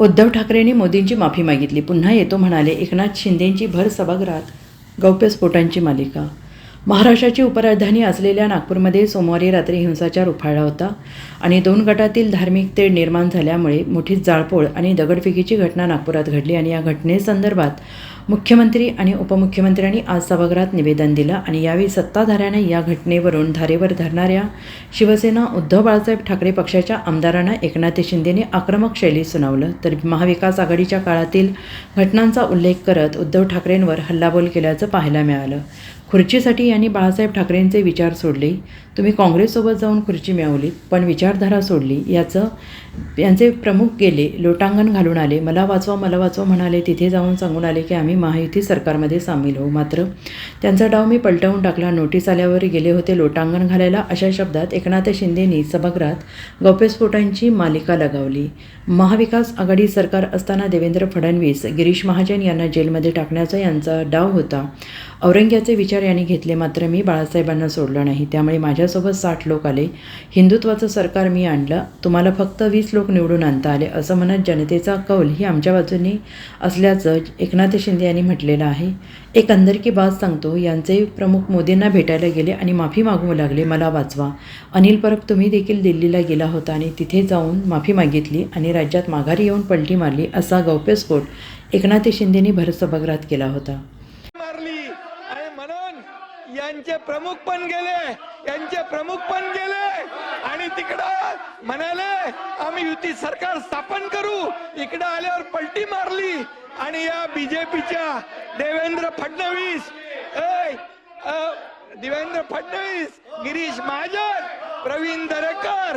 उद्धव ठाकरेंनी मोदींची माफी मागितली. पुन्हा येतो म्हणाले एकनाथ शिंदेंची भर सभागृहात गौप्यस्फोटांची मालिका महाराष्ट्राची उपराजधानी असलेल्या नागपूरमध्ये सोमवारी रात्री हिंसाचार उफाळला होता आणि दोन गटातील धार्मिक तेढ निर्माण झाल्यामुळे मोठी जाळपोळ आणि दगडफेकीची घटना नागपुरात घडली आणि या घटनेसंदर्भात मुख्यमंत्री आणि उपमुख्यमंत्र्यांनी आज सभागृहात निवेदन दिलं आणि यावेळी सत्ताधाऱ्याने या घटनेवरून धारेवर धरणाऱ्या शिवसेना उद्धव बाळासाहेब ठाकरे पक्षाच्या आमदारांना एकनाथ शिंदेने आक्रमक शैली सुनावलं. तर महाविकास आघाडीच्या काळातील घटनांचा उल्लेख करत उद्धव ठाकरेंवर हल्लाबोल केल्याचं पाहायला मिळालं. खुर्चीसाठी यांनी बाळासाहेब ठाकरेंचे विचार सोडले. तुम्ही काँग्रेससोबत जाऊन खुर्ची मिळवलीत पण विचारधारा सोडली. याचं यांचे प्रमुख गेले लोटांगण घालून आले. मला वाचवा मला वाचवा म्हणाले. तिथे जाऊन सांगून आले की आम्ही महायुती सरकारमध्ये सामील होऊ मात्र त्यांचा डाव मी पलटवून टाकला. नोटीस आल्यावर गेले होते लोटांगण घालायला. अशा शब्दात एकनाथ शिंदेंनी सभागृहात गौप्यस्फोटांची मालिका लगावली. महाविकास आघाडी सरकार असताना देवेंद्र फडणवीस गिरीश महाजन यांना जेलमध्ये टाकण्याचा यांचा डाव होता. औरंग्याचे विचार यांनी घेतले मात्र मी बाळासाहेबांना सोडलं नाही. त्यामुळे माझ्यासोबत साठ लोक आले. हिंदुत्वाचं सरकार मी आणलं. तुम्हाला फक्त वीस लोक निवडून आणता आले असं म्हणत जनतेचा कौल ही आमच्या बाजूने असल्याचं एकनाथ शिंदे यांनी म्हटलेलं आहे. एक अंदरकी बात सांगतो यांचे प्रमुख मोदींना भेटायला गेले आणि माफी मागू लागले मला वाचवा. अनिल परब तुम्ही देखील दिल्लीला गेला होता आणि तिथे जाऊन माफी मागितली आणि राज्यात माघारी येऊन पलटी मारली असा गौप्यस्फोट एकनाथ शिंदेनी भरसभागृहात केला होता. यांचे प्रमुख पण गेले यांचे प्रमुख पण गेले. आणि तिकडं म्हणाले आम्ही युती सरकार स्थापन करू. इकडं आल्यावर पलटी मारली. आणि या बीजेपीच्या देवेंद्र फडणवीस देवेंद्र फडणवीस गिरीश महाजन प्रवीण दरेकर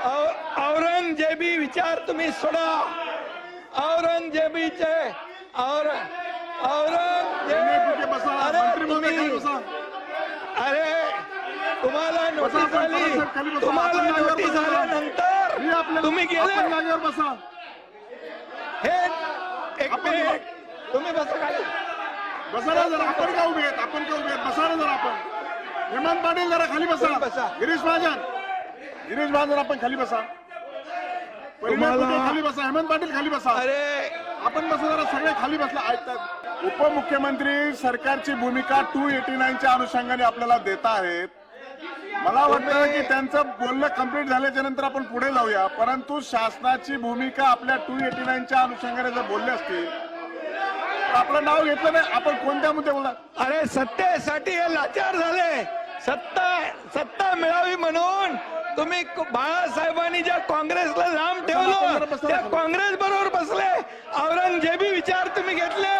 औरंगजेबी विचार तुम्ही सोडा. औरंगजेबीचे और औरंगजेब अरे तुम्ही अरे तुम्हाला नोटीस आली. तुम्हाला नोटीस आल्यानंतर तुम्ही गेले. हे एक मिनिट. तुम्ही बसा खाली. बसा ना जरा. आपण का उभे आहेत? आपण का उभे आहेत? बसा ना जरा आपण. हेमंत पाटील जरा खाली बसा. बसा. गिरीश महाजन. गिरीश महाजन आपण खाली बसा. तुम्हाला- खाली बसा हेमंत पाटील खाली बसा. अरे! आपण बसा जरा सगळे खाली बसला. ऐकतात. उपमुख्यमंत्री सरकारची भूमिका टू एटी नाईनच्या अनुषंगाने आपल्याला देत आहेत. मला वाटतं की त्यांचं बोलणं कंप्लीट झाल्याच्यानंतर आपण पुढे जाऊया. परंतु शासनाची भूमिका आपल्या टू एटी नाईनच्या अनुषंगाने जर बोलले असतील तर आपलं नाव घेतलं नाही. आपण कोणत्या मुद्दे बोलणार? अरे सत्तेसाठी हे लाचार झाले. सत्ता सत्ता मिळावी म्हणून तुम्ही बाळासाहेबांनी ज्या काँग्रेसला लांब ठेवलं त्या काँग्रेस बरोबर बसले. औरंगजेबी विचार तुम्ही घेतले.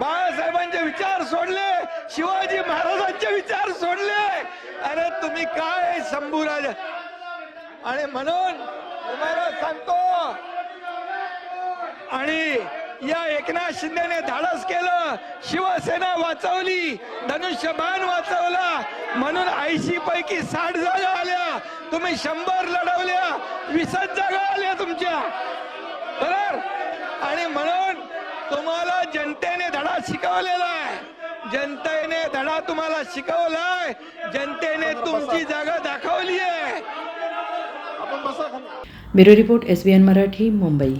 बाळासाहेबांचे विचार सोडले. शिवाजी महाराजांचे विचार सोडले. अरे तुम्ही काय शंभूराज आणि म्हणून तुम्हाला सांगतो आणि या एकनाथ शिंदेने धाडस केलं. शिवसेना वाचवली धनुष्यबाण वाचवला. म्हणून ऐंशी पैकी साठ जागा आल्या. तुम्ही शंभर लढवल्या वीसच जागा आल्या तुमच्या. बरोबर? आणि म्हणून तुम्हाला जनतेने धडा शिकवलेला आहे. जनतेने धडा तुम्हाला शिकवलाय जनतेने तुमची जागा दाखवली आहे. आपण बसा खाली. Bureau report S B N Marathi Mumbai.